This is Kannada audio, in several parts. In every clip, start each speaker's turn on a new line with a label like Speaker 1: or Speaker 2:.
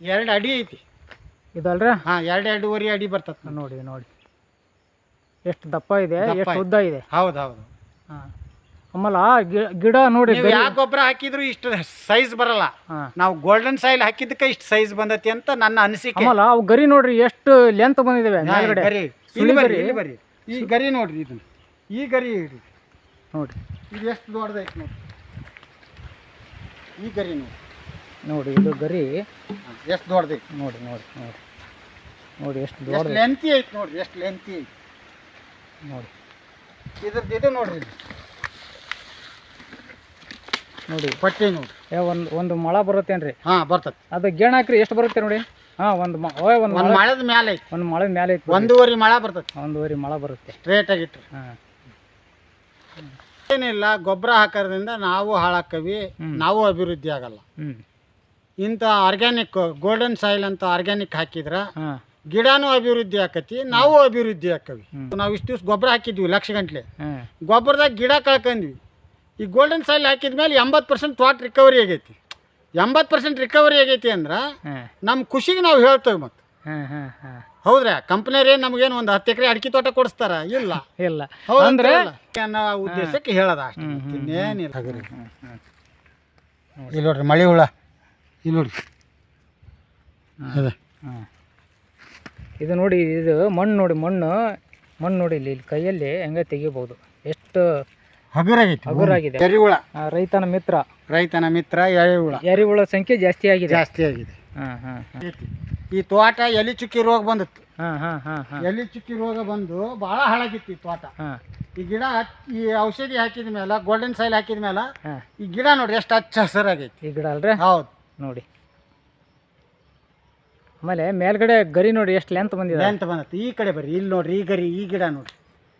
Speaker 1: ಎರಡು ಅಡಿ ಐತಿ.
Speaker 2: ಇದಲ್ರ?
Speaker 1: ಹಾಂ ಎರಡು ಎರಡೂವರೆ ಅಡಿ ಬರ್ತದೆ
Speaker 2: ನೋಡಿ ನೋಡಿ. ಎಷ್ಟು ದಪ್ಪ ಇದೆ
Speaker 1: ದಪ್ಪ
Speaker 2: ಎಷ್ಟು ಉದ್ದ ಇದೆ.
Speaker 1: ಹೌದು ಹೌದು.
Speaker 2: ಹಾಂ. ಆಮೇಲೆ ಗಿ- ಗಿಡ ನೋಡಿ
Speaker 1: ನೀವು ಯಾವ ಗೊಬ್ಬರ ಹಾಕಿದ್ರು ಇಷ್ಟು ಸೈಜ್ ಬರಲ್ಲ.
Speaker 2: ಹಾಂ.
Speaker 1: ನಾವು ಗೋಲ್ಡನ್ ಸಾಯಿಲ್ ಹಾಕಿದ್ದಕ್ಕೆ ಇಷ್ಟು ಸೈಜ್ ಬಂದತಿ ಅಂತ ನನ್ನ ಅನಿಸಿಕೆ.
Speaker 2: ಆಮೇಲೆ ಅವು ಗರಿ ನೋಡ್ರಿ ಎಷ್ಟು ಲೆಂತ್
Speaker 1: ಹಾ,
Speaker 2: ಮೇಲ್ಗಡೆ?
Speaker 1: ಗರಿ
Speaker 2: ಸುಳಿ
Speaker 1: ಇಲ್ಲಿ ಬರ್ರಿ
Speaker 2: ಗರಿ.
Speaker 1: ಇಲ್ಲಿ ಬರ್ರಿ ಈ ಗರಿ ನೋಡ್ರಿ ಇದನ್ನ. ಈ ಗರಿ ಇಡ್ರಿ.
Speaker 2: ನೋಡ್ರಿ
Speaker 1: ಇದು ಎಷ್ಟು ದೊಡ್ಡದೈತಿ ನೋಡಿ ಈ ಗರಿ ನೋಡಿ
Speaker 2: ನೋಡಿ ಇದು ಗರಿ.
Speaker 1: ಎಷ್ಟು ದೊಡ್ಡದೈತಿ
Speaker 2: ನೋಡಿ ನೋಡಿ ನೋಡಿ. ನೋಡಿ ಎಷ್ಟು
Speaker 1: ದೊಡ್ಡ
Speaker 2: ದೊಡ್ಡದು.
Speaker 1: ಲೆಂತಿ ಐತಿ ನೋಡ್ರಿ ಎಷ್ಟು ಲೆಂತಿ ಐತಿ.
Speaker 2: ನೋಡಿ.
Speaker 1: ಇದ್ರದ್ದು ಇದು ನೋಡ್ರಿ
Speaker 2: ನೋಡಿ.
Speaker 1: ಪಟ್ಟಿ ನೋಡಿ
Speaker 2: ಏ ಒಂದು ಒಂದು ಮೊಳ ಬರುತ್ತೇನ್ರಿ?
Speaker 1: ಹಾಂ ಬರ್ತದೆ.
Speaker 2: ಅದು ಗೇಣ್ ಹಾಕ್ರಿ ಎಷ್ಟು ಬರುತ್ತೆ ನೋಡಿ? ಹಾಂ ಒಂದು ಓಯ್ ಒಂದು
Speaker 1: ಒಂದು
Speaker 2: ಮೇಲೆ
Speaker 1: ಮಳದ ಮ್ಯಾಲೆ ಐತಿ.
Speaker 2: ಒಂದು ಮಳೆ ಮೇಲೆ ಐತಿ.
Speaker 1: ಒಂದೂವರೆ ಮಳ ಬರ್ತದೆ.
Speaker 2: ಒಂದೂವರೆ ಮಳೆ ಬರುತ್ತೆ.
Speaker 1: ಸ್ಟ್ರೇಟ್ ಆಗಿಟ್ರಿ
Speaker 2: ಹಾಂ.
Speaker 1: ಏನಿಲ್ಲ ಗೊಬ್ಬರ ಹಾಕೋದ್ರಿಂದ ನಾವು
Speaker 2: ಹಾಳಾಕವಿ.
Speaker 1: ನಾವು ಅಭಿವೃದ್ಧಿ ಆಗಲ್ಲ.
Speaker 2: ಹ್ಞೂ
Speaker 1: ಇಂಥ ಆರ್ಗ್ಯಾನಿಕ್ ಗೋಲ್ಡನ್ ಸಾಯಿಲ್ ಅಂತ ಆರ್ಗ್ಯಾನಿಕ್ ಹಾಕಿದ್ರ
Speaker 2: ಹಾಂ.
Speaker 1: ಗಿಡನೂ ಅಭಿವೃದ್ಧಿ ಆಕತಿ ನಾವು ಅಭಿವೃದ್ಧಿ ಆಕವಿ. ನಾವು ಇಷ್ಟು ದಿವ್ಸ ಗೊಬ್ಬರ ಹಾಕಿದ್ವಿ ಲಕ್ಷ ಗಂಟ್ಲೆ. ಗೊಬ್ಬರದಾಗ ಗಿಡ ಕಳ್ಕೊಂಡ್ವಿ ಈ ಗೋಲ್ಡನ್ ಸಾಯಿಲ್ ಹಾಕಿದ ಮೇಲೆ ಎಂಬತ್ತು ಪರ್ಸೆಂಟ್ ತೋಟ ರಿಕವರಿ ಆಗೈತಿ. ಎಂಬತ್ತು ಪರ್ಸೆಂಟ್ ರಿಕವರಿ ಆಗೈತಿ ಅಂದ್ರೆ ನಮ್ಮ ಖುಷಿಗೆ ನಾವು ಹೇಳ್ತೇವೆ ಮತ್ತು
Speaker 2: ಹೌದ್ರ ಹಾಂ ಹಾಂ.
Speaker 1: ಹೌದ್ರಾ? ಕಂಪ್ನಿಯವ್ರು ನಮಗೇನು ಒಂದು ಹತ್ತು ಎಕರೆ ಅಡಿಕೆ ತೋಟ ಕೊಡಿಸ್ತಾರ? ಇಲ್ಲ.
Speaker 2: ಇಲ್ಲ.
Speaker 1: ಹೌದು
Speaker 2: ಅಂದ್ರೆ
Speaker 1: ಅನ್ನೋ ಉದ್ದೇಶಕ್ಕೆ ಹೇಳದ ಅಷ್ಟೇ. ಇನ್ನೇನಿಲ್ಲ. ಇಲ್ಲಿ ನೋಡ್ರಿ ಮಳೆ ಹುಳ. ಇಲ್ಲಿ ನೋಡಿ. ಅದೇ.
Speaker 2: ಹಾಂ. ಇದು ನೋಡಿ ಇದು ಮಣ್ಣು ನೋಡಿ ಮಣ್ಣು ಮಣ್ಣು ನೋಡಿ ಇಲ್ಲಿ ಇಲ್ಲಿ ಕೈಯಲ್ಲಿ ಹೆಂಗೆ ತೆಗಿಬೋದು. ಎಷ್ಟು
Speaker 1: ಹಗುರಾಗೈತಿ
Speaker 2: ಹಗುರಾಗಿದೆ.
Speaker 1: ಎರಿಹುಳ.
Speaker 2: ರೈತನ ಮಿತ್ರ.
Speaker 1: ರೈತನ ಮಿತ್ರ ಎರಿಹುಳ.
Speaker 2: ಎರಿಹುಳ ಸಂಖ್ಯೆ ಜಾಸ್ತಿ ಆಗಿದೆ.
Speaker 1: ಜಾಸ್ತಿ ಆಗಿದೆ.
Speaker 2: ಹಾಂ ಹಾಂ
Speaker 1: ಈ ತೋಟ ಎಲಿ ಚುಕ್ಕಿ ರೋಗ ಬಂದಿತ್ತು.
Speaker 2: ಹಾಂ ಹಾಂ ಹಾಂ ಹಾಂ.
Speaker 1: ಎಲಿ ಚುಕ್ಕಿ ರೋಗ ಬಂದು ಭಾಳ ಹಾಳಾಗಿತ್ತು ಈ ತೋಟ. ಈ ಗಿಡ ಈ ಔಷಧಿ ಹಾಕಿದ ಮೇಲೆ ಗೋಲ್ಡನ್ ಸೈಲ್ ಹಾಕಿದ ಮೇಲೆ ಈ ಗಿಡ ನೋಡ್ರಿ ಎಷ್ಟು ಹಚ್ಚ ಹಸಿರಾಗೈತಿ.
Speaker 2: ಈ ಗಿಡ ಅಲ್ರಿ?
Speaker 1: ಹೌದು.
Speaker 2: ನೋಡಿ. ಆಮೇಲೆ ಮೇಲ್ಗಡೆ ಗರಿ ನೋಡಿ ಎಷ್ಟು ಲೆಂತ್ ಬಂದಿದೆ.
Speaker 1: ಅಂತ ಬಂದೈತಿ. ಈ ಕಡೆ ಬರ್ರಿ. ಇಲ್ಲಿ ನೋಡ್ರಿ ಈ ಗರಿ ಈ ಗಿಡ ನೋಡ್ರಿ.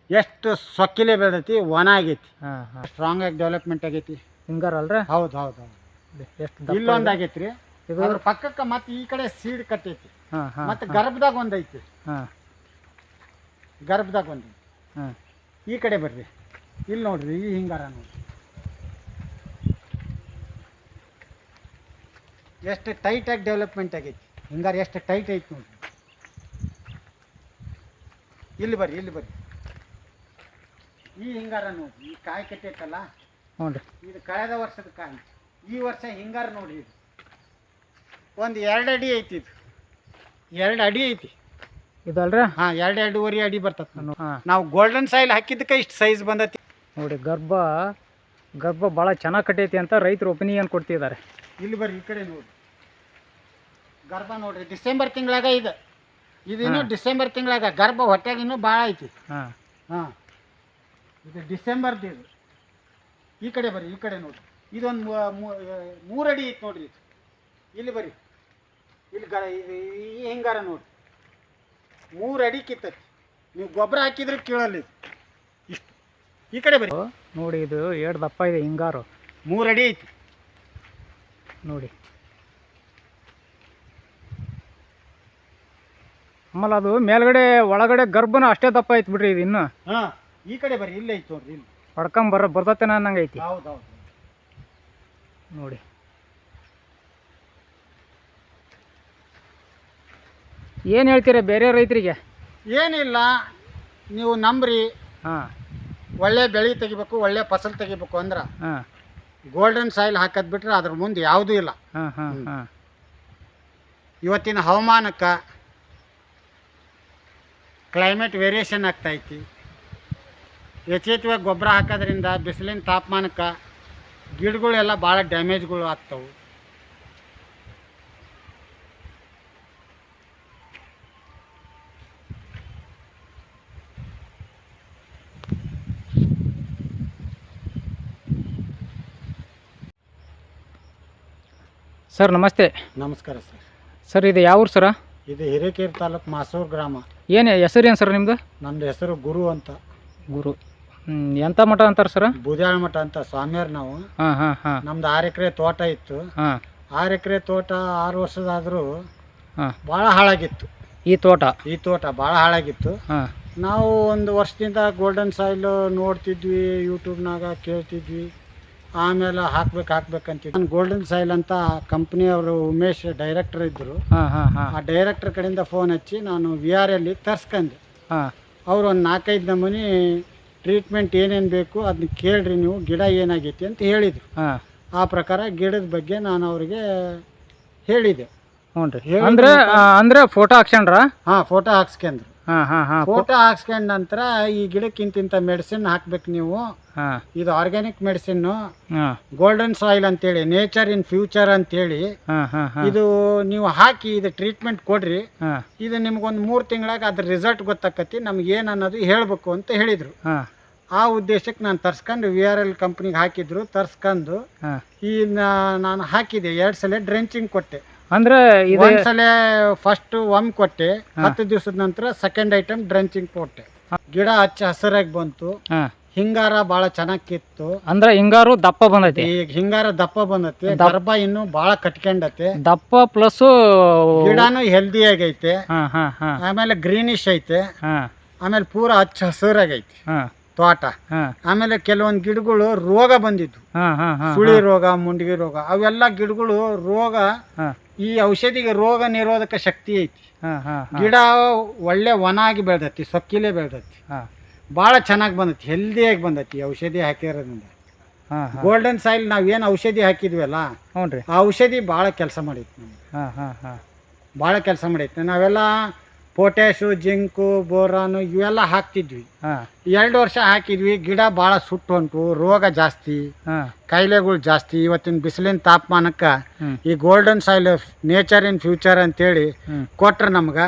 Speaker 1: ಎಷ್ಟು ಸೊಕ್ಕಿಲೆ ಬೆಳೆದೈತಿ ಒಣ ಆಗೈತಿ.
Speaker 2: ಹಾಂ ಹಾಂ.
Speaker 1: ಸ್ಟ್ರಾಂಗ್ ಆಗಿ ಡೆವಲಪ್ಮೆಂಟ್ ಆಗೈತಿ.
Speaker 2: ಹಿಂಗಾರ ಅಲ್ರ?
Speaker 1: ಹೌದು ಹೌದು ಹೌದು.
Speaker 2: ಎಷ್ಟು
Speaker 1: ಇಲ್ಲೊಂದು ಆಗೈತಿ ರೀ
Speaker 2: ಇದು?
Speaker 1: ಅದ್ರ ಪಕ್ಕಕ್ಕೆ ಮತ್ತೆ ಈ ಕಡೆ ಸೀಡ್ ಕಟ್ಟೈತಿ.
Speaker 2: ಹಾಂ ಹಾಂ
Speaker 1: ಮತ್ತೆ ಗರ್ಭದಾಗ ಒಂದೈತಿ. ಐತಿ
Speaker 2: ಹಾಂ.
Speaker 1: ಗರ್ಭದಾಗ ಒಂದೈತಿ.
Speaker 2: ಹಾಂ.
Speaker 1: ಈ ಕಡೆ ಬರ್ರಿ. ಇಲ್ಲಿ ನೋಡ್ರಿ ಈ ಹಿಂಗಾರ ನೋಡ್ರಿ. ಎಷ್ಟು ಟೈಟ್ ಆಗಿ ಡೆವಲಪ್ಮೆಂಟ್ ಆಗೈತಿ. ಹಿಂಗಾರೆ ಎಷ್ಟು ಟೈಟ್ ಐತಿ ನೋಡ್ರಿ. ಇಲ್ಲಿ ಬರ್ರಿ ಇಲ್ಲಿ ಬರ್ರಿ. ಈ ಹಿಂಗಾರ ನೋಡ್ರಿ ಈ ಕಾಯಿ ಕಟ್ಟೈತಲ್ಲ
Speaker 2: ಹ್ಞೂ ರೀ
Speaker 1: ಇದು ಕಳೆದ ವರ್ಷದ ಕಾಯಿ. ಈ ವರ್ಷ ಹಿಂಗಾರ ನೋಡ್ರಿ ಇದು. ಒಂದು ಎರಡು ಅಡಿ ಐತಿ ಇದು. ಎರಡು ಅಡಿ ಐತಿ.
Speaker 2: ಇದಲ್ರ?
Speaker 1: ಹಾಂ ಎರಡು ಎರಡೂವರೆ ಅಡಿ ಬರ್ತದೆ
Speaker 2: ಹಾಂ.
Speaker 1: ನಾವು ಗೋಲ್ಡನ್ ಸಾಯಿಲ್ ಹಾಕಿದ್ದಕ್ಕೆ ಇಷ್ಟು ಸೈಜ್ ಬಂದೈತಿ.
Speaker 2: ನೋಡಿ ಗರ್ಭ ಗರ್ಭ ಭಾಳ ಚೆನ್ನಾಗಿ ಕಟ್ಟೈತಿ ಅಂತ ರೈತರು ಒಪಿನಿಯನ್ ಕೊಡ್ತಿದ್ದಾರೆ.
Speaker 1: ಇಲ್ಲಿ ಬರ್ರಿ ಈ ಕಡೆ ನೋಡ್ರಿ. ಗರ್ಭ ನೋಡ್ರಿ ಡಿಸೆಂಬರ್ ತಿಂಗಳಾಗ ಇದು. ಇದಿನ್ನು ಡಿಸೆಂಬರ್ ತಿಂಗಳಾಗ ಗರ್ಭ ಹೊಟ್ಟೆಗೆ ಇನ್ನೂ ಭಾಳ ಐತಿ.
Speaker 2: ಹಾಂ.
Speaker 1: ಹಾಂ. ಇದು ಡಿಸೆಂಬರ್ದು ಇದು. ಈ ಕಡೆ ಬರ್ರಿ ಈ ಕಡೆ ನೋಡ್ರಿ. ಇದೊಂದು ಮೂರು ಅಡಿ ಐತಿ ನೋಡ್ರಿ ಇದು. ಇಲ್ಲಿ ಬರ್ರಿ. ಇಲ್ಲಿ ಗ ಇದು ಈ ಹಿಂಗಾರ ನೋಡ್ರಿ. ಮೂರು ಅಡಿ ಕಿತ್ತೈತಿ. ನೀವು ಗೊಬ್ಬರ ಹಾಕಿದ್ರೆ ಕೀಳಲ್ಲ ಇದು. ಇಷ್ಟು. ಈ ಕಡೆ ಬರ್ರಿ.
Speaker 2: ನೋಡಿ ಇದು ಎರಡು ದಪ್ಪ ಇದೆ ಹಿಂಗಾರು.
Speaker 1: ಮೂರು ಅಡಿ ಐತಿ.
Speaker 2: ನೋಡಿ. ಆಮೇಲೆ ಅದು ಮೇಲ್ಗಡೆ ಒಳಗಡೆ ಗರ್ಭನ ಅಷ್ಟೇ ದಪ್ಪ ಐತಿ ಬಿಡ್ರಿ ಇದು ಇನ್ನು.
Speaker 1: ಹಾಂ ಈ ಕಡೆ ಬರ್ರಿ ಇಲ್ಲೇ ಐತಿ ನೋಡ್ರಿ ಇಲ್ಲಿ.
Speaker 2: ಬರ್ತತೇನ ಅನ್ನಂಗೆ ಐತಿ.
Speaker 1: ಹೌದು ಹೌದು.
Speaker 2: ನೋಡಿ. ಏನು ಹೇಳ್ತೀರ ಬೇರೆ ರೈತರಿಗೆ?
Speaker 1: ಏನಿಲ್ಲ ನೀವು ನಂಬ್ರಿ.
Speaker 2: ಹಾಂ.
Speaker 1: ಒಳ್ಳೆ ಬೆಳೆ ತೆಗಿಬೇಕು ಒಳ್ಳೆ ಫಸಲು ತೆಗಿಬೇಕು ಅಂದ್ರೆ
Speaker 2: ಹಾಂ.
Speaker 1: ಗೋಲ್ಡನ್ ಸಾಯಿಲ್ ಹಾಕೋದು ಬಿಟ್ರೆ ಅದ್ರ ಮುಂದೆ ಯಾವುದೂ ಇಲ್ಲ.
Speaker 2: ಹಾಂ ಹಾಂ ಹಾಂ.
Speaker 1: ಇವತ್ತಿನ ಹವಾಮಾನಕ್ಕೆ ಕ್ಲೈಮೇಟ್ ವೇರಿಯೇಷನ್ ಆಗ್ತೈತಿ. ಯಥೇಚ್ಛವಾಗಿ ಗೊಬ್ಬರ ಹಾಕೋದ್ರಿಂದ ಬಿಸಿಲಿನ ತಾಪಮಾನಕ್ಕೆ ಗಿಡಗಳೆಲ್ಲ ಭಾಳ ಡ್ಯಾಮೇಜ್ಗಳು ಆಗ್ತವೆ.
Speaker 2: ಸರ್ ನಮಸ್ತೆ.
Speaker 1: ನಮಸ್ಕಾರ ಸರ್.
Speaker 2: ಸರ್ ಇದು ಯಾವ ಊರು ಸರ?
Speaker 1: ಇದು ಹಿರೇಕೇರಿ ತಾಲೂಕು ಮಾಸೂರು ಗ್ರಾಮ.
Speaker 2: ಏನು ಹೆಸರು ಏನು ಸರ್ ನಿಮ್ದು?
Speaker 1: ನನ್ನ ಹೆಸರು ಗುರು ಅಂತ.
Speaker 2: ಗುರು. ಎಂತ ಎಂಥ ಮಠ ಅಂತಾರೆ ಸರ್?
Speaker 1: ಬೂದ್ಯಾಳ ಮಠ ಅಂತ ಸ್ವಾಮಿಯವ್ರು ನಾವು.
Speaker 2: ಹಾಂ ಹಾಂ ಹಾಂ.
Speaker 1: ನಮ್ದು ಆರು ಎಕರೆ ತೋಟ ಇತ್ತು.
Speaker 2: ಹಾಂ.
Speaker 1: ಆರು ಎಕರೆ ತೋಟ ಆರು ವರ್ಷದಾದರೂ
Speaker 2: ಹಾಂ.
Speaker 1: ಭಾಳ ಹಾಳಾಗಿತ್ತು.
Speaker 2: ಈ ತೋಟ?
Speaker 1: ಈ ತೋಟ ಭಾಳ ಹಾಳಾಗಿತ್ತು.
Speaker 2: ಹಾಂ.
Speaker 1: ನಾವು ಒಂದು ವರ್ಷದಿಂದ ಗೋಲ್ಡನ್ ಸಾಯಿಲ್ ನೋಡ್ತಿದ್ವಿ ಯೂಟ್ಯೂಬ್ನಾಗ ಕೇಳ್ತಿದ್ವಿ. ಆಮೇಲೆ ಹಾಕ್ಬೇಕು ಹಾಕ್ಬೇಕಂತ ನಾನು ಗೋಲ್ಡನ್ ಸಾಯಿಲ್ ಅಂತ ಕಂಪ್ನಿಯವರು ಉಮೇಶ್ ಡೈರೆಕ್ಟರ್ ಇದ್ದರು ಆ ಡೈರೆಕ್ಟರ್ ಕಡೆಯಿಂದ ಫೋನ್ ಹಚ್ಚಿ ನಾನು ವಿ ಆರ್ ಎಲ್ಲಿ ತರ್ಸ್ಕಂದೆ.
Speaker 2: ಹಾಂ.
Speaker 1: ಅವ್ರು ಒಂದು ನಾಲ್ಕೈದು ನಮೂನಿ ಟ್ರೀಟ್ಮೆಂಟ್ ಏನೇನು ಬೇಕು ಅದನ್ನ ಕೇಳ್ರಿ ನೀವು ಗಿಡ ಏನಾಗೈತಿ ಅಂತ ಹೇಳಿದರು. ಆ ಪ್ರಕಾರ ಗಿಡದ ಬಗ್ಗೆ ನಾನು ಅವರಿಗೆ ಹೇಳಿದೆ.
Speaker 2: ಹ್ಞೂ ಅಂದ್ರೆ ಅಂದ್ರೆ ಫೋಟೋ ಹಾಕ್ಸ್ಕೊಂಡ್ರ?
Speaker 1: ಹಾಂ ಫೋಟೋ ಹಾಕ್ಸ್ಕೊಂಡ್ರು.
Speaker 2: ಹಾಂ ಹಾಂ ಹಾಂ.
Speaker 1: ಫೋಟೋ ಹಾಕ್ಸ್ಕೊಂಡ್ ನಂತರ ಈ ಗಿಡಕ್ಕೆ ಇಂತಿಂಥ ಮೆಡಿಸಿನ್ ಹಾಕ್ಬೇಕು ನೀವು.
Speaker 2: ಹಾಂ.
Speaker 1: ಇದು ಆರ್ಗ್ಯಾನಿಕ್ ಮೆಡಿಸಿನ್
Speaker 2: ಹಾಂ.
Speaker 1: ಗೋಲ್ಡನ್ ಸಾಯಿಲ್ ಅಂತೇಳಿ ನೇಚರ್ ಇನ್ ಫ್ಯೂಚರ್ ಅಂತೇಳಿ.
Speaker 2: ಹೇಳಿ ಹಾಂ ಹಾಂ.
Speaker 1: ಇದು ನೀವು ಹಾಕಿ ಇದು ಟ್ರೀಟ್ಮೆಂಟ್ ಕೊಡ್ರಿ.
Speaker 2: ಹಾಂ.
Speaker 1: ಇದು ನಿಮ್ಗೊಂದು ಮೂರು ತಿಂಗಳಾಗ ಅದ್ರ ರಿಸಲ್ಟ್ ಗೊತ್ತಾಕತಿ ನಮ್ಗೆ ಏನು ಅನ್ನೋದು ಹೇಳಬೇಕು ಅಂತ ಹೇಳಿದರು.
Speaker 2: ಹಾಂ.
Speaker 1: ಆ ಉದ್ದೇಶಕ್ಕೆ ನಾನು ತರ್ಸ್ಕೊಂಡು ವಿ ಆರ್ ಎಲ್ ಕಂಪ್ನಿಗೆ ಹಾಕಿದ್ರು ತರ್ಸ್ಕೊಂಡು ಈ ನಾ- ನಾನು ಹಾಕಿದೆ ಎರಡು ಸಲ ಡ್ರೆಂಚಿಂಗ್ ಕೊಟ್ಟೆ.
Speaker 2: ಅಂದ್ರೆ ಇದು
Speaker 1: ಒಂದ್ಸಲ ಫಸ್ಟ್ ಒಮ್ ಕೊಟ್ಟೆ ಹತ್ತು ದಿವಸದ ನಂತರ ಸೆಕೆಂಡ್ ಐಟಮ್ ಡ್ರೆಂಚಿಂಗ್ ಕೊಟ್ಟೆ. ಗಿಡ ಹಚ್ಚ ಹಸಿರಾಗಿ ಬಂತು. ಹಿಂಗಾರ ಬಹಳ ಚೆನ್ನಾಗಿ ಕಿತ್ತು.
Speaker 2: ಅಂದ್ರೆ ಹಿಂಗಾರು ದಪ್ಪ ಬಂದೈತಿ.
Speaker 1: ಈಗ ಹಿಂಗಾರ ದಪ್ಪ ಬಂದೈತಿ. ಗರ್ಭ ಇನ್ನು ಬಹಳ ಕಟ್ಕೊಂಡತೆ.
Speaker 2: ದಪ್ಪ ಪ್ಲಸ್
Speaker 1: ಗಿಡನೂ ಹೆಲ್ದಿ ಆಗೈತೆ. ಆಮೇಲೆ ಗ್ರೀನಿಶ್ ಐತೆ. ಆಮೇಲೆ ಪೂರ ಹಚ್ಚ ಹಸಿರಾಗೈತಿ. ತೋಟ. ಆಮೇಲೆ ಕೆಲವೊಂದು ಗಿಡಗಳು ರೋಗ
Speaker 2: ಹಾಂ
Speaker 1: ಸುಳಿ ರೋಗ ಮುಂಡಿಗೆ ರೋಗ ಅವೆಲ್ಲ ಗಿಡಗಳು ರೋಗ ಈ ಔಷಧಿಗೆ ರೋಗ ನಿರೋಧಕ ಶಕ್ತಿ ಐತಿ.
Speaker 2: ಹಾಂ ಹಾಂ
Speaker 1: ಗಿಡ ಒಳ್ಳೆ ಒಣ ಆಗಿ ಬೆಳ್ದೈತಿ ಸೊಕ್ಕಿಲೆ ಬೆಳ್ದತಿ.
Speaker 2: ಹಾಂ.
Speaker 1: ಭಾಳ ಚೆನ್ನಾಗಿ ಬಂದತಿ ಹೆಲ್ದಿಯಾಗಿ ಬಂದತಿ ಔಷಧಿ ಹಾಕಿರೋದ್ರಿಂದ.
Speaker 2: ಹಾಂ
Speaker 1: ಗೋಲ್ಡನ್ ಸಾಯಿಲ್ ನಾವು ಏನು ಔಷಧಿ ಹಾಕಿದ್ವಲ್ಲ
Speaker 2: ಹ್ಞೂ ರೀ
Speaker 1: ಆ ಔಷಧಿ ಭಾಳ ಕೆಲಸ ಮಾಡೈತಿ ನಮ್ಗೆ.
Speaker 2: ಹಾಂ ಹಾಂ ಹಾಂ.
Speaker 1: ಭಾಳ ಕೆಲಸ ಮಾಡೈತಿ. ನಾವೆಲ್ಲ ಪೊಟ್ಯಾಶು ಜಿಂಕು ಬೋರಾನು ಇವೆಲ್ಲ ಹಾಕ್ತಿದ್ವಿ. ಎರಡು ವರ್ಷ ಹಾಕಿದ್ವಿ. ಗಿಡ ಭಾಳ ಸುಟ್ಟು ಹೊಂಟು ರೋಗ ಜಾಸ್ತಿ ಕಾಯಿಲೆಗಳು ಜಾಸ್ತಿ ಇವತ್ತಿನ ಬಿಸಿಲಿನ ತಾಪಮಾನಕ್ಕೆ ಈ golden soil nature in future ಅಂತೇಳಿ
Speaker 2: ಹೇಳಿ
Speaker 1: ಕೊಟ್ರೆ ನಮ್ಗೆ.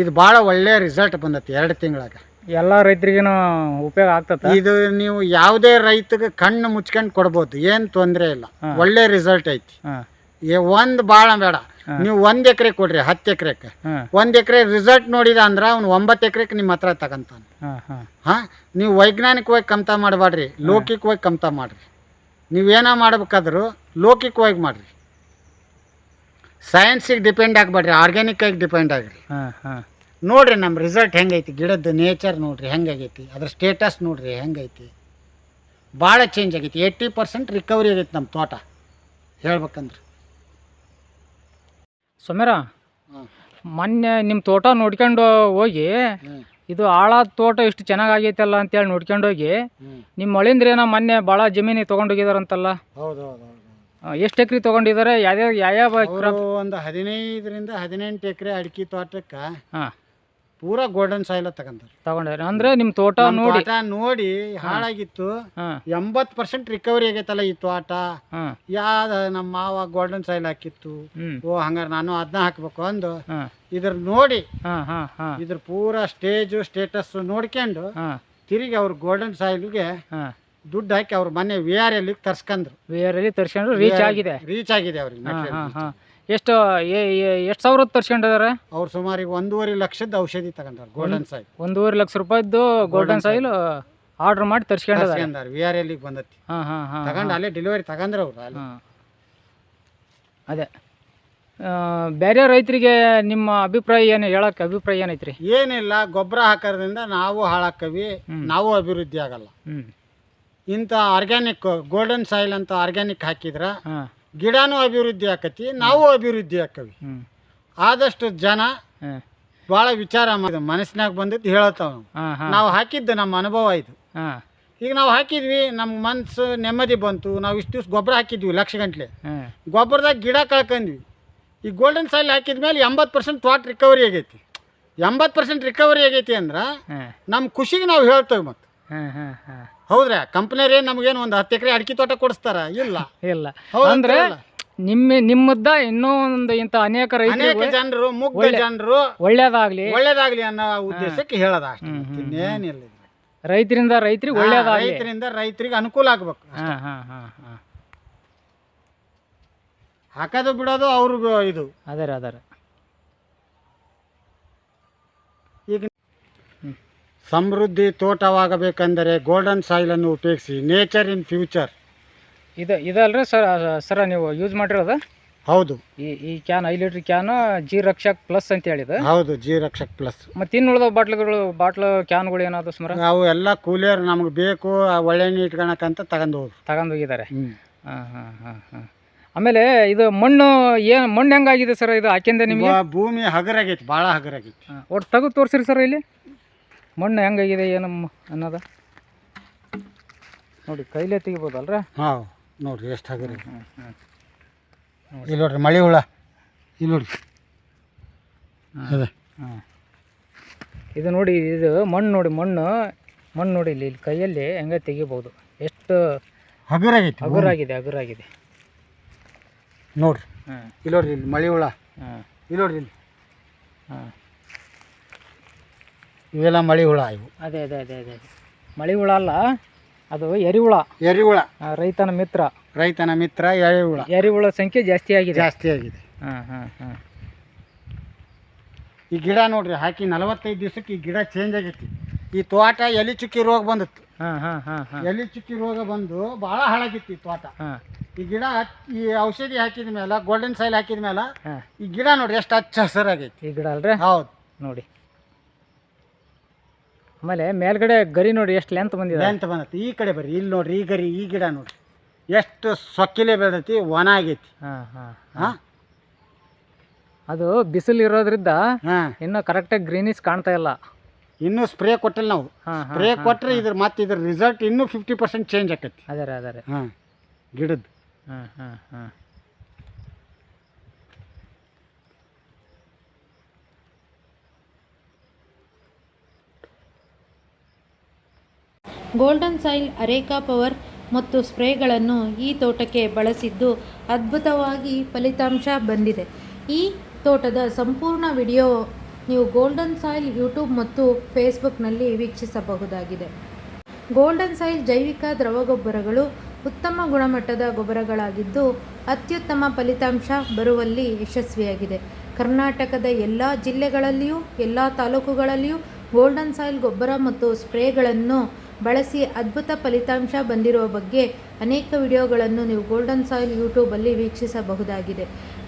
Speaker 1: ಇದು ಭಾಳ ಒಳ್ಳೆ ರಿಸಲ್ಟ್ ಬಂದತಿ ಎರಡು ತಿಂಗಳಾಗ.
Speaker 2: ಎಲ್ಲ ರೈತರಿಗೇನು ಉಪಯೋಗ ಆಗ್ತದೆ
Speaker 1: ಇದು ನೀವು ಯಾವುದೇ ರೈತಗೆ ಕಣ್ಣು ಮುಚ್ಕೊಂಡು ಕೊಡ್ಬೋದು ಏನು ತೊಂದರೆ ಇಲ್ಲ. ಒಳ್ಳೆ ರಿಸಲ್ಟ್ ಐತಿ. ಒಂದು ಭಾಳ ಬೇಡ. ನೀವು ಒಂದ್ ಎಕರೆ ಕೊಡ್ರಿ ಹತ್ತು
Speaker 2: ಎಕರೆಕ್ಕೆ
Speaker 1: ಒಂದ್ ಎಕರೆ ರಿಸಲ್ಟ್ ನೋಡಿದ ಅಂದ್ರೆ ಅವ್ನು ಒಂಬತ್ತು ಎಕರೆಗೆ ನಿಮ್ಮ ಹತ್ರ ತಗೊಂತಾನೆ.
Speaker 2: ಹಾ
Speaker 1: ನೀವು ವೈಜ್ಞಾನಿಕವಾಗಿ ಕಮ್ತಾ ಮಾಡಬೇಡ್ರಿ ಲೌಕಿಕವಾಗಿ ಕಮ್ತಾ ಮಾಡಿರಿ. ನೀವೇನೋ ಮಾಡ್ಬೇಕಾದ್ರೂ ಲೌಕಿಕವಾಗಿ ಮಾಡಿರಿ. ಸೈನ್ಸಿಗೆ ಡಿಪೆಂಡ್ ಆಗಬೇಡ್ರಿ ಆರ್ಗ್ಯಾನಿಕ್ಕಾಗಿ ಡಿಪೆಂಡ್ ಆಗಿರಿ.
Speaker 2: ಹಾಂ ಹಾಂ.
Speaker 1: ನೋಡ್ರಿ ನಮ್ಮ ರಿಸಲ್ಟ್ ಹೆಂಗೈತಿ ಗಿಡದ ನೇಚರ್ ನೋಡ್ರಿ ಹೆಂಗಾಗೈತಿ ಅದ್ರ ಸ್ಟೇಟಸ್ ನೋಡ್ರಿ ಹೆಂಗೈತಿ. ಭಾಳ ಚೇಂಜ್ ಆಗೈತಿ ಏಯ್ಟಿ ಪರ್ಸೆಂಟ್ ರಿಕವರಿ ಆಗೈತಿ ನಮ್ಮ ತೋಟ ಹೇಳ್ಬೇಕಂದ್ರೆ.
Speaker 2: ಸೊಮ್ಯಾರ ಮೊನ್ನೆ ನಿಮ್ಮ ತೋಟ ನೋಡ್ಕೊಂಡು ಹೋಗಿ ಇದು ಆಳಾದ ತೋಟ ಇಷ್ಟು ಚೆನ್ನಾಗಿ ಆಗೈತಲ್ಲ ಅಂತೇಳಿ ನೋಡ್ಕೊಂಡು ಹೋಗಿ ನಿಮ್ಮ ಮಳಿಂದ್ರೇನ ಮೊನ್ನೆ ಭಾಳ ಜಮೀನಿಗೆ ತೊಗೊಂಡೋಗಿದಾರಂತಲ್ಲ ಎಷ್ಟು ಎಕರೆ ತೊಗೊಂಡಿದ್ದಾರೆ ಯಾವ್ಯಾವ ಯಾವ್ಯಾವ
Speaker 1: ಒಂದು ಹದಿನೈದರಿಂದ ಹದಿನೆಂಟು ಎಕರೆ ಅಡಿಕೆ ತೋಟಕ್ಕೆ
Speaker 2: ಹಾಂ.
Speaker 1: ಪೂರಾ ಗೋಲ್ಡನ್ ಸಾಯಿಲ್ ತಗೊಂತಾರೆ
Speaker 2: ತಗೊಂಡ್ರಿ ಅಂದ್ರೆ ನಿಮ್ಮ ತೋಟ ನೋಡಿ
Speaker 1: ತೋಟ ನೋಡಿ ಹಾಳಾಗಿತ್ತು.
Speaker 2: ಹಾಂ.
Speaker 1: ಎಂಬತ್ತು ಪರ್ಸೆಂಟ್ ರಿಕವರಿ ಆಗೈತಲ್ಲ ಈ ತೋಟ.
Speaker 2: ಹಾಂ.
Speaker 1: ಯಾವ್ದು ನಮ್ಮ ಮಾವ ಗೋಲ್ಡನ್ ಸಾಯಿಲ್ ಹಾಕಿತ್ತು. ಓ ಹಂಗಾರೆ ನಾನು ಅದನ್ನ ಹಾಕ್ಬೇಕು ಅಂದು. ಇದ್ರ ನೋಡಿ
Speaker 2: ಹಾಂ ಹಾಂ ಹಾಂ.
Speaker 1: ಇದ್ರ ಪೂರಾ ಸ್ಟೇಜ್ ಸ್ಟೇಟಸ್ ನೋಡ್ಕೊಂಡು ತಿರುಗಿ ಅವ್ರ ಗೋಲ್ಡನ್ ಸಾಯಿಲ್ಗೆ ದುಡ್ಡು ಹಾಕಿ ಅವ್ರ ಮನೆ ವಿ ಆರ್ ಎಲ್ ತರ್ಸ್ಕೊಂಡ್ರು
Speaker 2: ಎಲ್ ತರ್ಸ್ಕೊಂಡ್ರು ರೀಚ್ ಆಗಿದೆ.
Speaker 1: ರೀಚ್ ಆಗಿದೆ ಅವ್ರಿಗೆ
Speaker 2: ಹಾಂ
Speaker 1: material.
Speaker 2: ಹಾಂ ಹಾಂ. ಎಷ್ಟು ಎಷ್ಟು ಸಾವಿರ ತರ್ಸ್ಕೊಂಡಿದ್ದಾರೆ
Speaker 1: ಅವ್ರು ಸುಮಾರು ಈಗ ಒಂದೂವರೆ ಲಕ್ಷದ ಔಷಧಿ ತಗೊಂಡ್ರು ಗೋಲ್ಡನ್ ಸಾಯಿಲ್
Speaker 2: ಒಂದೂವರೆ ಲಕ್ಷ ರೂಪಾಯಿದ್ದು ಗೋಲ್ಡನ್ ಸಾಯಿಲ್ ಆರ್ಡರ್ ಮಾಡಿ ತರ್ಸ್ಕೊಂಡಿದ್ದಾರೆ
Speaker 1: ತರ್ಸ್ಕೊಂಡಾರ ವಿ ಆರ್ ಎಲ್ ಬಂದತಿ.
Speaker 2: ಹಾಂ ಹಾಂ ಹಾಂ
Speaker 1: ತಗೊಂಡು ಅಲ್ಲೇ ಡೆಲಿವರಿ ತಗೊಂಡ್ರ ಅವ್ರು ಅಲ್ಲಿ.
Speaker 2: ಹಾಂ. ಅದೇ. ಆ, ಬೇರೆ ರೈತರಿಗೆ ನಿಮ್ಮ ಅಭಿಪ್ರಾಯ ಏನು ಹೇಳಕ್ಕೆ ಅಭಿಪ್ರಾಯ ಏನೈತ್ರಿ?
Speaker 1: ಏನಿಲ್ಲ ಗೊಬ್ಬರ ಹಾಕೋದ್ರಿಂದ ನಾವು ಹಾಳಾಕವಿ
Speaker 2: ಹ್ಮ್.
Speaker 1: ನಾವು ಅಭಿವೃದ್ಧಿ ಆಗಲ್ಲ.
Speaker 2: ಹ್ಞೂ
Speaker 1: ಇಂಥ ಆರ್ಗ್ಯಾನಿಕ್ ಗೋಲ್ಡನ್ ಸಾಯಿಲ್ ಅಂತ ಆರ್ಗ್ಯಾನಿಕ್ ಹಾಕಿದ್ರ ಗಿಡನೂ ಅಭಿವೃದ್ಧಿ ಆಕತಿ ನಾವು ಅಭಿವೃದ್ಧಿ ಆಕವಿ. ಆದಷ್ಟು ಜನ
Speaker 2: ಬಹಳ
Speaker 1: ಭಾಳ ವಿಚಾರ ಮಾಡಿದ ಮನಸ್ಸಿನಾಗ ಬಂದಿದ್ದು ಹೇಳತ್ತಾವ ನಾವು. ಹಾಕಿದ್ದು ನಮ್ಮ ಅನುಭವ ಇದು. ಈಗ ನಾವು ಹಾಕಿದ್ವಿ ನಮ್ಮ ಮನಸ್ಸು ನೆಮ್ಮದಿ ಬಂತು ನಾವು ಇಷ್ಟು ದಿವ್ಸ ಗೊಬ್ಬರ ಹಾಕಿದ್ವಿ ಲಕ್ಷ ಗಂಟ್ಲೆ. ಗೊಬ್ಬರದಾಗ ಗಿಡ ಕಳ್ಕೊಂಡ್ವಿ ಈ ಗೋಲ್ಡನ್ ಸಾಯಿಲ್ ಹಾಕಿದ ಮೇಲೆ ಎಂಬತ್ತು ಪರ್ಸೆಂಟ್ ತೋಟ ರಿಕವರಿ ಆಗೈತಿ. ಎಂಬತ್ತು ಪರ್ಸೆಂಟ್ ರಿಕವರಿ ಆಗೈತಿ ಅಂದ್ರೆ ನಮ್ಮ ಖುಷಿಗೆ ನಾವು ಹೇಳ್ತೇವೆ ಮತ್ತು ಹೌದ್ರಾ? ಕಂಪ್ನಿಯವ್ರು ಏನ್ ನಮಗೇನು ಒಂದು ಹತ್ತು ಎಕರೆ ಅಡಿಕೆ ತೋಟ ಕೊಡಿಸ್ತಾರ? ಇಲ್ಲ.
Speaker 2: ಇಲ್ಲ. ಅಂದ್ರೆ. ನಿಮ್ಮ ನಿಮ್ಮದ್ದ ಇನ್ನೂ ಒಂದು ಇಂಥ ಅನೇಕ
Speaker 1: ಅನೇಕ
Speaker 2: ರೈತರಿಗೆ
Speaker 1: ಜನರು ಮುಗ್ಧ ಜನರು
Speaker 2: ಒಳ್ಳೇದಾಗ್ಲಿ.
Speaker 1: ಒಳ್ಳೇದಾಗ್ಲಿ ಅನ್ನೋ ಉದ್ದೇಶಕ್ಕೆ ಹೇಳದ ಅಷ್ಟೇ
Speaker 2: ಹ್ಮ್, ಹ್ಮ್,
Speaker 1: ಇನ್ನೇನಿಲ್ಲ.
Speaker 2: ರೈತರಿಂದ ರೈತರಿಗೆ
Speaker 1: ಒಳ್ಳೇದ
Speaker 2: ಒಳ್ಳೇದಾಗ್ಲಿ.
Speaker 1: ರೈತರಿಂದ ರೈತರಿಗೆ ಅನುಕೂಲ ಆಗ್ಬೇಕು
Speaker 2: ಹಾಂ ಹಾಂ ಹಾಂ ಹಾಂ.
Speaker 1: ಹಾಕೋದು ಬಿಡೋದು ಅವ್ರಿಗೂ ಇದು.
Speaker 2: ಅದರ ರೀ ಅದೇ ರೀ
Speaker 1: ಈಗ ಸಮೃದ್ಧಿ ತೋಟವಾಗಬೇಕೆಂದರೆ ಗೋಲ್ಡನ್ ಸಾಯಿಲ್ ಅನ್ನು ಉಪಯೋಗಿಸಿ. ನೇಚರ್ ಇನ್ ಫ್ಯೂಚರ್
Speaker 2: ಇದು ಇದಲ್ರಿ ಸರ್ ಸರ ನೀವು ಯೂಸ್ ಮಾಡಿರೋದು?
Speaker 1: ಹೌದು.
Speaker 2: ಈ ಈ ಕ್ಯಾನ್ ಐದು litre can G Rakshak plus ಅಂತ ಹೇಳಿದೆ
Speaker 1: ಹೌದು ಜಿ ರಕ್ಷಕ್ ಪ್ಲಸ್
Speaker 2: ಮತ್ತೆ ಇನ್ನು ಉಳಿದ ಬಾಟ್ಲ್ಗಳು ಬಾಟ್ಲ್ ಕ್ಯಾನ್ಗಳು ಏನಾದ್ರು ಸುಮಾರು?
Speaker 1: ಅವು ಎಲ್ಲ ಕೂಲಿಯರ್ ನಮ್ಗೆ ಬೇಕು ಆ ಒಳ್ಳೆ ಇಟ್ಕೊಳಕಂತ ತಗೊಂಡು ಹೋದ್ರು
Speaker 2: ತಗೊಂಡು ಹೋಗಿದ್ದಾರೆ. ಹಾಂ ಹಾಂ ಹಾಂ ಹಾಂ. ಆಮೇಲೆ ಇದು ಮಣ್ಣು ಏನು ಮಣ್ಣು ಹೆಂಗಾಗಿದೆ ಸರ್ ಇದು? ಹಾಕಿಂದೆ ನಿಮಗೆ?
Speaker 1: ಭೂಮಿ ಹಗರಾಗೈತಿ ಭಾಳ ಹಗರಾಗೈತಿ.
Speaker 2: ಒಟ್ಟು ತೆಗೆದು ತೋರಿಸ್ರಿ ಸರ್ ಇಲ್ಲಿ. ಮಣ್ಣು ಹೆಂಗಾಗಿದೆ ಏನಮ್ಮ ಅನ್ನೋದ? ನೋಡಿ ಕೈಲೇ ತೆಗಿಬೋದಲ್ರ?
Speaker 1: ಹಾಂ ನೋಡಿರಿ ಎಷ್ಟು
Speaker 2: ಹಾಕಿರಿ
Speaker 1: ಇಲ್ಲಿ ನೋಡ್ರಿ ಮಳೆ ಹುಳ. ಇಲ್ಲಿ ನೋಡ್ರಿ. ಅದ
Speaker 2: ಹಾಂ. ಇದು ನೋಡಿ ಇದು ಮಣ್ಣು ನೋಡಿ ಮಣ್ಣು ಮಣ್ಣು ನೋಡಿ ಇಲ್ಲಿ ಇಲ್ಲಿ ಕೈಯಲ್ಲಿ ಹೆಂಗೆ ತೆಗಿಬೋದು? ಎಷ್ಟು
Speaker 1: ಹಗುರಾಗಿತ್ತು.
Speaker 2: ಹಗುರಾಗಿದೆ. ಹಗುರಾಗಿದೆ.
Speaker 1: ನೋಡ್ರಿ.
Speaker 2: ಹಾಂ.
Speaker 1: ಇಲ್ಲಿ ನೋಡ್ರಿ ಇಲ್ಲಿ ಮಳೆ ಹುಳ.
Speaker 2: ಹಾಂ.
Speaker 1: ಇಲ್ಲಿ ನೋಡ್ರಿ ಇಲ್ಲಿ.
Speaker 2: ಹಾಂ.
Speaker 1: ಇವೆಲ್ಲ ಮಳಿ ಹುಳ ಇವು.
Speaker 2: ಅದೇ ಅದೇ ಅದೇ ಅದೇ ಮಳಿ ಹುಳ ಅಲ್ಲ ಅದು ಎರಿಹುಳ.
Speaker 1: ಎರಿಹುಳ.
Speaker 2: ಆ, ರೈತನ ಮಿತ್ರ.
Speaker 1: ರೈತನ ಮಿತ್ರ ಎರಿಹುಳ.
Speaker 2: ಎರಿಹುಳ ಸಂಖ್ಯೆ ಜಾಸ್ತಿ ಆಗಿದೆ.
Speaker 1: ಜಾಸ್ತಿ ಆಗಿದೆ.
Speaker 2: ಹಾಂ ಹಾಂ ಹಾಂ.
Speaker 1: ಈ ಗಿಡ ನೋಡ್ರಿ ಹಾಕಿ ನಲವತ್ತೈದು ದಿವಸಕ್ಕೆ ಈ ಗಿಡ ಚೇಂಜ್ ಆಗೈತಿ. ಈ ತೋಟ ಎಲಿ ಚುಕ್ಕಿ ರೋಗ ಬಂದಿತ್ತು.
Speaker 2: ಹಾಂ ಹಾಂ ಹಾಂ ಹಾಂ.
Speaker 1: ಎಲಿ ಚುಕ್ಕಿ ರೋಗ ಬಂದು ಭಾಳ ಹಾಳಾಗಿತ್ತು ಈ ತೋಟ.
Speaker 2: ಹಾಂ.
Speaker 1: ಈ ಗಿಡ ಈ ಔಷಧಿ ಹಾಕಿದ ಮೇಲೆ ಗೋಲ್ಡನ್ ಸೈಲ್ ಹಾಕಿದ ಮೇಲೆ
Speaker 2: ಹಾಂ.
Speaker 1: ಈ ಗಿಡ ನೋಡ್ರಿ ಎಷ್ಟು ಹಚ್ಚ ಹಸಿರಾಗೈತಿ.
Speaker 2: ಈ ಗಿಡ ಅಲ್ರಿ?
Speaker 1: ಹೌದು.
Speaker 2: ನೋಡಿ. ಆಮೇಲೆ ಮೇಲ್ಗಡೆ ಗರಿ ನೋಡಿ ಎಷ್ಟು ಲೆಂತ್ ಬಂದಿದೆ.
Speaker 1: ಲೆಂತ್ ಬಂದೈತಿ. ಈ ಕಡೆ ಬರ್ರಿ ಇಲ್ಲಿ ನೋಡ್ರಿ ಈ ಗರಿ ಈ ಗಿಡ ನೋಡ್ರಿ. ಎಷ್ಟು ಸೊಕ್ಕಿಲೆ ಬೆಳೆದೈತಿ ಒಣ ಆಗೈತಿ
Speaker 2: ಹಾಂ ಹಾಂ.
Speaker 1: ಹಾಂ?
Speaker 2: ಅದು ಬಿಸಿಲು ಇರೋದ್ರಿಂದ
Speaker 1: ಹಾಂ.
Speaker 2: ಇನ್ನೂ ಕರೆಕ್ಟಾಗಿ ಗ್ರೀನಿಸ್ ಕಾಣ್ತಾ ಇಲ್ಲ.
Speaker 1: ಇನ್ನೂ ಸ್ಪ್ರೇ ಕೊಟ್ಟಿಲ್ಲ ನಾವು.
Speaker 2: ಹಾಂ ಹಾಂ
Speaker 1: ಸ್ಪ್ರೇ ಕೊಟ್ಟರೆ ಇದ್ರ ಮತ್ತೆ ಇದ್ರ ರಿಸಲ್ಟ್ ಇನ್ನೂ ಫಿಫ್ಟಿ ಪರ್ಸೆಂಟ್ ಚೇಂಜ್ ಆಕೈತಿ.
Speaker 2: ಅದೇ ರೀ ಅದೇ ರೀ.
Speaker 1: ಹಾಂ ಗಿಡದ್ದು
Speaker 2: ಹಾಂ ಹಾಂ ಹಾಂ.
Speaker 3: ಗೋಲ್ಡನ್ ಸಾಯಿಲ್ ಅರೇಕಾ ಪವರ್ ಮತ್ತು ಸ್ಪ್ರೇಗಳನ್ನು ಈ ತೋಟಕ್ಕೆ ಬಳಸಿದ್ದು ಅದ್ಭುತವಾಗಿ ಫಲಿತಾಂಶ ಬಂದಿದೆ. ಈ ತೋಟದ ಸಂಪೂರ್ಣ ವಿಡಿಯೋ ನೀವು ಗೋಲ್ಡನ್ ಸಾಯಿಲ್ ಯೂಟ್ಯೂಬ್ ಮತ್ತು ಫೇಸ್ಬುಕ್ನಲ್ಲಿ ವೀಕ್ಷಿಸಬಹುದಾಗಿದೆ. ಗೋಲ್ಡನ್ ಸಾಯಿಲ್ ಜೈವಿಕ ದ್ರವಗೊಬ್ಬರಗಳು ಉತ್ತಮ ಗುಣಮಟ್ಟದ ಗೊಬ್ಬರಗಳಾಗಿದ್ದು ಅತ್ಯುತ್ತಮ ಫಲಿತಾಂಶ ಬರುವಲ್ಲಿ ಯಶಸ್ವಿಯಾಗಿದೆ. ಕರ್ನಾಟಕದ ಎಲ್ಲ ಜಿಲ್ಲೆಗಳಲ್ಲಿಯೂ, ಎಲ್ಲ ತಾಲೂಕುಗಳಲ್ಲಿಯೂ ಗೋಲ್ಡನ್ ಸಾಯಿಲ್ ಗೊಬ್ಬರ ಮತ್ತು ಸ್ಪ್ರೇಗಳನ್ನು ಬಳಸಿ ಅದ್ಭುತ ಫಲಿತಾಂಶ ಬಂದಿರುವ ಬಗ್ಗೆ ಅನೇಕ ವಿಡಿಯೋಗಳನ್ನು ನೀವು ಗೋಲ್ಡನ್ ಸಾಯಿಲ್ ಯೂಟ್ಯೂಬಲ್ಲಿ ವೀಕ್ಷಿಸಬಹುದಾಗಿದೆ.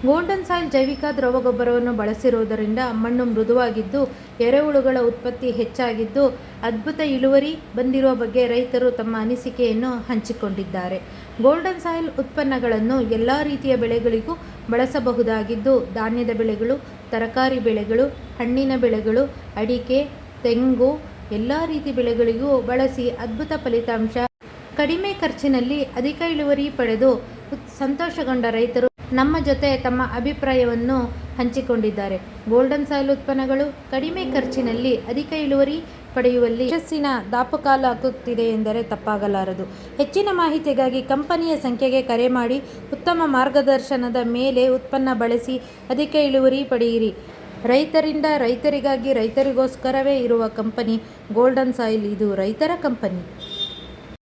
Speaker 3: ಗೋಲ್ಡನ್ ಸಾಯಿಲ್ ಜೈವಿಕ ದ್ರವ ಗೊಬ್ಬರವನ್ನು ಬಳಸಿರುವುದರಿಂದ ಮಣ್ಣು ಮೃದುವಾಗಿದ್ದು, ಎರೆಹುಳುಗಳ ಉತ್ಪತ್ತಿ ಹೆಚ್ಚಾಗಿದ್ದು, ಅದ್ಭುತ ಇಳುವರಿ ಬಂದಿರುವ ಬಗ್ಗೆ ರೈತರು ತಮ್ಮ ಅನಿಸಿಕೆಯನ್ನು ಹಂಚಿಕೊಂಡಿದ್ದಾರೆ. ಗೋಲ್ಡನ್ ಸಾಯಿಲ್ ಉತ್ಪನ್ನಗಳನ್ನು ಎಲ್ಲ ರೀತಿಯ ಬೆಳೆಗಳಿಗೂ ಬಳಸಬಹುದಾಗಿದ್ದು, ಧಾನ್ಯದ ಬೆಳೆಗಳು, ತರಕಾರಿ ಬೆಳೆಗಳು, ಹಣ್ಣಿನ ಬೆಳೆಗಳು, ಅಡಿಕೆ, ತೆಂಗು ಎಲ್ಲ ರೀತಿ ಬೆಳೆಗಳಿಗೂ ಬಳಸಿ ಅದ್ಭುತ ಫಲಿತಾಂಶ. ಕಡಿಮೆ ಖರ್ಚಿನಲ್ಲಿ ಅಧಿಕ ಇಳುವರಿ ಪಡೆದು ಸಂತೋಷಗೊಂಡ ರೈತರು ನಮ್ಮ ಜೊತೆ ತಮ್ಮ ಅಭಿಪ್ರಾಯವನ್ನು ಹಂಚಿಕೊಂಡಿದ್ದಾರೆ. ಗೋಲ್ಡನ್ ಸಾಯಿಲ್ ಉತ್ಪನ್ನಗಳು ಕಡಿಮೆ ಖರ್ಚಿನಲ್ಲಿ ಅಧಿಕ ಇಳುವರಿ ಪಡೆಯುವಲ್ಲಿ ಯಶಸ್ಸಿನ ದಾಪುಕಾಲ ಹಾಕುತ್ತಿದೆ ಎಂದರೆ ತಪ್ಪಾಗಲಾರದು. ಹೆಚ್ಚಿನ ಮಾಹಿತಿಗಾಗಿ ಕಂಪನಿಯ ಸಂಖ್ಯೆಗೆ ಕರೆ ಮಾಡಿ, ಉತ್ತಮ ಮಾರ್ಗದರ್ಶನದ ಮೇಲೆ ಉತ್ಪನ್ನ ಬಳಸಿ ಅಧಿಕ ಇಳುವರಿ ಪಡೆಯಿರಿ. ರೈತರಿಂದ ರೈತರಿಗಾಗಿ ರೈತರಿಗೋಸ್ಕರವೇ ಇರುವ ಕಂಪನಿ ಗೋಲ್ಡನ್ ಸಾಯಿಲ್. ಇದು ರೈತರ ಕಂಪನಿ.